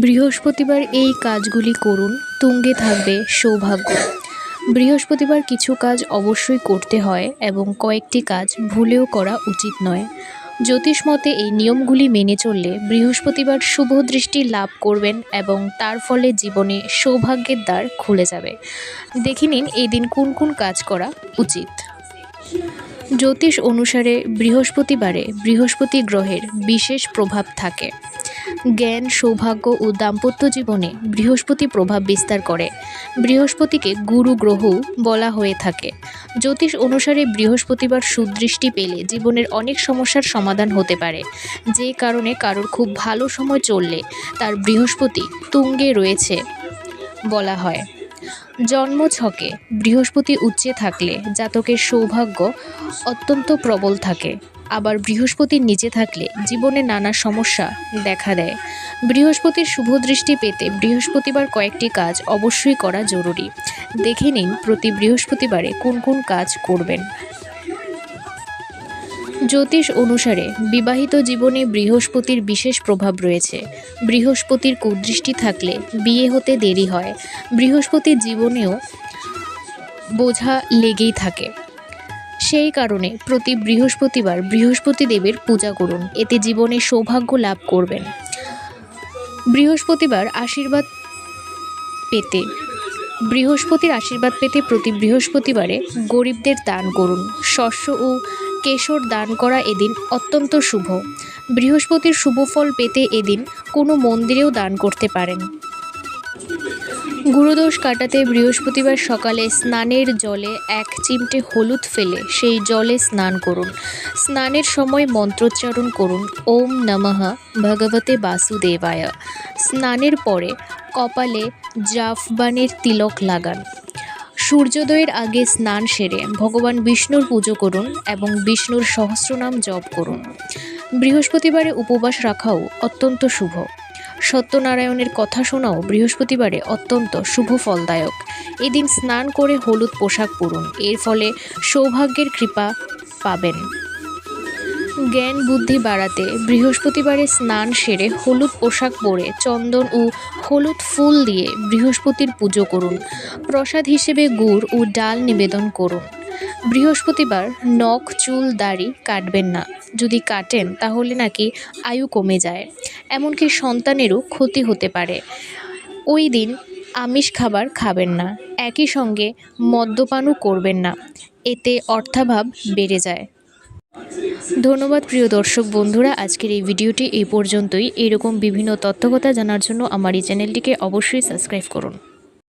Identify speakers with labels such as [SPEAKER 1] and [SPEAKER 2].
[SPEAKER 1] বৃহস্পতিবার এই কাজগুলি করুন, তুঙ্গে থাকবে সৌভাগ্য। বৃহস্পতিবার কিছু কাজ অবশ্যই করতে হয় এবং কয়েকটি কাজ ভুলেও করা উচিত নয়। জ্যোতিষ মতে এই নিয়মগুলি মেনে চললে বৃহস্পতিবার শুভ দৃষ্টি লাভ করবেন এবং তার ফলে জীবনে সৌভাগ্যের দ্বার খুলে যাবে। দেখে নিন এই দিন কোন কোন কাজ করা উচিত। জ্যোতিষ অনুসারে বৃহস্পতিবারে বৃহস্পতি গ্রহের বিশেষ প্রভাব থাকে। জ্ঞান, সৌভাগ্য ও দাম্পত্য জীবনে বৃহস্পতি প্রভাব বিস্তার করে। বৃহস্পতিকে গুরু গ্রহ বলা হয়ে থাকে। জ্যোতিষ অনুসারে বৃহস্পতিবার সুদৃষ্টি পেলে জীবনের অনেক সমস্যার সমাধান হতে পারে। যে কারণে কারোর খুব ভালো সময় চললে তার বৃহস্পতি তুঙ্গে রয়েছে বলা হয়। জন্ম ছকে বৃহস্পতি উচ্চে থাকলে জাতকের সৌভাগ্য অত্যন্ত প্রবল থাকে। আবার বৃহস্পতির নিচে থাকলে জীবনে নানা সমস্যা দেখা দেয়। বৃহস্পতির শুভ দৃষ্টি পেতে বৃহস্পতিবার কয়েকটি কাজ অবশ্যই করা জরুরি। দেখে নিন প্রতি বৃহস্পতিবারে কোন কোন কাজ করবেন। জ্যোতিষ অনুসারে বিবাহিত জীবনে বৃহস্পতির বিশেষ প্রভাব রয়েছে। বৃহস্পতির কুদৃষ্টি থাকলে বিয়ে হতে দেরি হয়। বৃহস্পতির জীবনেও বোঝা লেগেই থাকে। সেই কারণে প্রতি বৃহস্পতিবার বৃহস্পতি দেবের পূজা করুন। এতে জীবনে সৌভাগ্য লাভ করবেন। বৃহস্পতিবার আশীর্বাদ পেতে, বৃহস্পতির আশীর্বাদ পেতে প্রতি বৃহস্পতিবারে গরিবদের দান করুন। শস্য ও কেশর দান করা এদিন অত্যন্ত শুভ। বৃহস্পতির শুভ ফল পেতে এদিন কোনো মন্দিরেও দান করতে পারেন। গুরুদোষ কাটাতে বৃহস্পতিবার সকালে স্নানের জলে এক চিমটে হলুদ ফেলে সেই জলে স্নান করুন। স্নানের সময় মন্ত্রোচ্চারণ করুন, ওম নমঃ ভগবতে বাসুদেবায়। স্নানের পরে কপালে জাফবানের তিলক লাগান। সূর্যোদয়ের আগে স্নান সেরে ভগবান বিষ্ণুর পুজো করুন এবং বিষ্ণুর সহস্রনাম জপ করুন। বৃহস্পতিবারে উপবাস রাখাও অত্যন্ত শুভ। সত্যনারায়ণের কথা শোনাও বৃহস্পতিবারে অত্যন্ত শুভ ফলদায়ক। এদিন স্নান করে হলুদ পোশাক পরুন, এর ফলে সৌভাগ্যের কৃপা পাবেন। জ্ঞান বুদ্ধি বাড়াতে বৃহস্পতিবারে স্নান সেরে হলুদ পোশাক পরে চন্দন ও হলুদ ফুল দিয়ে বৃহস্পতির পুজো করুন। প্রসাদ হিসেবে গুড় ও ডাল নিবেদন করুন। বৃহস্পতিবার নখ, চুল, দাড়ি কাটবেন না। যদি কাটেন, তাহলে নাকি আয়ু কমে যায়। এমনকি সন্তানেরও ক্ষতি হতে পারে। ওই দিন আমিষ খাবার খাবেন না। একই সঙ্গে মদ্যপানও করবেন না। এতে অর্থাভাব বেড়ে যায়। ধন্যবাদ প্রিয় দর্শক বন্ধুরা, আজকের এই ভিডিওটি এই পর্যন্তই। এরকম বিভিন্ন তথ্যকথা জানার জন্য আমার এই চ্যানেলটিকে অবশ্যই সাবস্ক্রাইব করুন।